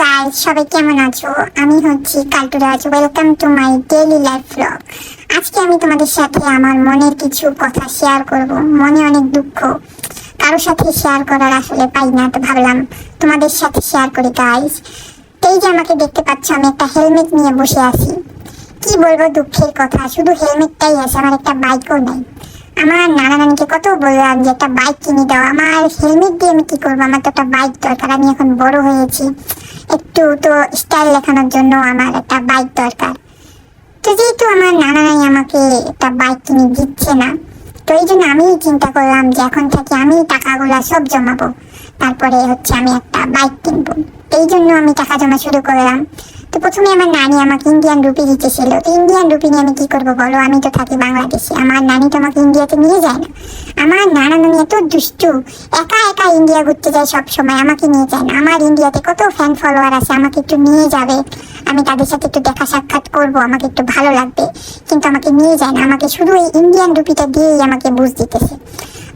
Guys সবাই কেমন আছো? আমি হচ্ছি কালটুরাজ welcome to my daily life blog আজকে আমি তোমাদের সাথে আমার মনের কিছু কথা শেয়ার করব। মনে অনেক দুঃখ। কারোর সাথে শেয়ার করার আসলে পাই না, তো ভাবলাম তোমাদের সাথে শেয়ার করি গাইস এই যে আমাকে দেখতে পাচ্ছ, আমি একটা হেলমেট নিয়ে বসে আছি। কি বলব দুঃখের কথা, শুধু হেলমেটটাই আছে, আমার একটা বাইকও নেই। আমার নানা নানিকে কত বললাম যে, একটা বাইক কিনে দাও। আমার হেলমেট দিয়ে আমি কি করব? আমার তো একটা বাইক দরকার, আমি এখন বড় হয়েছি। একটু তো স্টাইল দেখানোর জন্য আমার একটা বাইক দরকার। তো যেহেতু আমার নানা নানি আমাকে একটা বাইক কিনে দিচ্ছে না, তো এই জন্য আমি চিন্তা করলাম যে এখন থেকে আমি টাকাগুলো সব জমাবো। তারপরে হচ্ছে আমি একটা বাইক কিনবো। এই জন্য আমি টাকা জমা শুরু করলাম। তো প্রথমে আমার নানি আমাকে ইন্ডিয়ান রুপি দিতেছিল। তো ইন্ডিয়ান রুপি নিয়ে আমি কি করব বলো? আমি তো থাকি বাংলাদেশে। আমার নানি তো আমাকে ইন্ডিয়াতে নিয়ে যায় না। আমার নানা নানি এত দুষ্টু। একা একা ইন্ডিয়া ঘুরতে যায় সব সময়, আমাকে নিয়ে যায় না। আমার ইন্ডিয়াতে কত ফ্যান ফলোয়ার আছে, আমাকে একটু নিয়ে যাবে। আমি তাদের সাথে একটু দেখা সাক্ষাৎ করব, আমাকে একটু ভালো লাগবে। কিন্তু আমাকে নিয়ে যায় না। আমাকে শুধু এই ইন্ডিয়ান রুপিটা দিয়েই আমাকে বুঝ দিতেছে।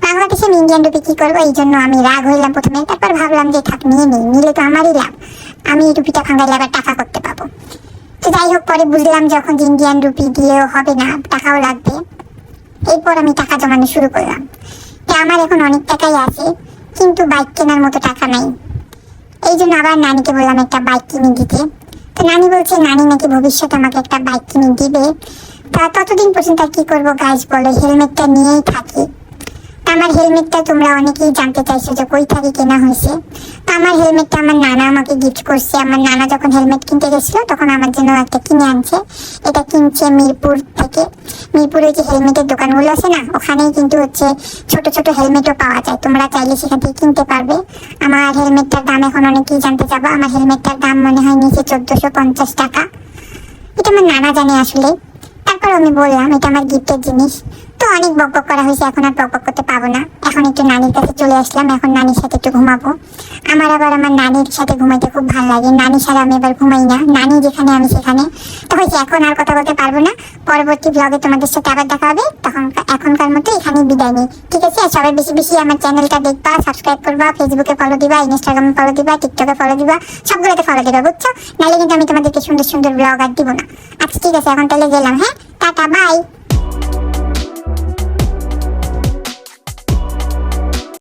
বাংলাদেশে আমি ইন্ডিয়ান রুপি কি করব? এই জন্য আমি রাগ হইলাম প্রথমে। তারপর ভাবলাম যে থাক, নিয়ে নিই। নিলে তো আমারই লাভ। আমি এই রুপিটা ভাঙাইলে আবার টাকা করতে তো যাই হোক, পরে বুঝলাম যখন ইন্ডিয়ান রুপি দিয়েও হবে না, টাকাও লাগবে। এরপর আমি টাকা জমানো শুরু করলাম। তো আমার এখন অনেক টাকাই আছে, কিন্তু বাইক কেনার মতো টাকা নাই। এই জন্য আবার নানিকে বললাম একটা বাইক কিনে দিতে। তো নানি বলছে, নানি নাকি ভবিষ্যতে আমাকে একটা বাইক কিনে দিবে? তা ততদিন পর্যন্ত কি করব গাছ বলে হেলমেটটা নিয়েই থাকি। আমার হেলমেটটা তোমরা অনেকেই জানতে চাইছো যে কই থেকে কেনা হয়েছে তা আমার হেলমেটটা আমার নানা আমাকে গিফট করছে। আমার নানা যখন হেলমেট কিনতে গেছিল, তখন আমার জন্য একটা কিনে আনছে। এটা কিনছে মিরপুর থেকে। মিরপুরে যে হেলমেটের দোকানগুলো আছে না, ওখানেই কিন্তু হচ্ছে ছোট ছোট হেলমেটও পাওয়া যায়। তোমরা চাইলে সেখান থেকে কিনতে পারবে। আমার হেলমেটটার দাম এখন অনেকেই জানতে চাবো। আমার হেলমেটটার দাম মনে হয় নিচে চোদ্দশো পঞ্চাশ টাকা। এটা আমার নানা জানে আসলে। তারপর আমি বললাম, এটা আমার গিফটের জিনিস। তো অনেক বক বক করা হয়েছে, এখন আর বক বক করতে পাবো না। এখন একটু নানির কাছে চলে আসলাম, এখন নানির সাথে একটু ঘুমাবো। আমার আবার আমার নানির সাথে ঘুমাইতে খুব ভালো লাগে। নানি ছাড়া আমি এবার ঘুমাই না। নানি যেখানে, আমি সেখানে। তো হয়েছে, এখন আর কথা বলতে পারব না। পরবর্তী ব্লগে তোমাদের সাথে আবার দেখা হবে। তখন, এখনকার মতো এখানেই বিদায় নিই। ঠিক আছে? আর সবাই বেশি বেশি আমার চ্যানেলটা দেখবা সাবস্ক্রাইব করবা ফেসবুকে ফলো দিবা ইনস্টাগ্রামে ফলো দিবা টিকটকে ফলো দিবা, সবগুলোতে ফলো দিবা, বুঝছ? নাহলে কিন্তু আমি তোমাদেরকে সুন্দর সুন্দর ব্লগ আর দিব না। আচ্ছা ঠিক আছে, এখন তাহলে গেলাম হ্যাঁ? nagtatabay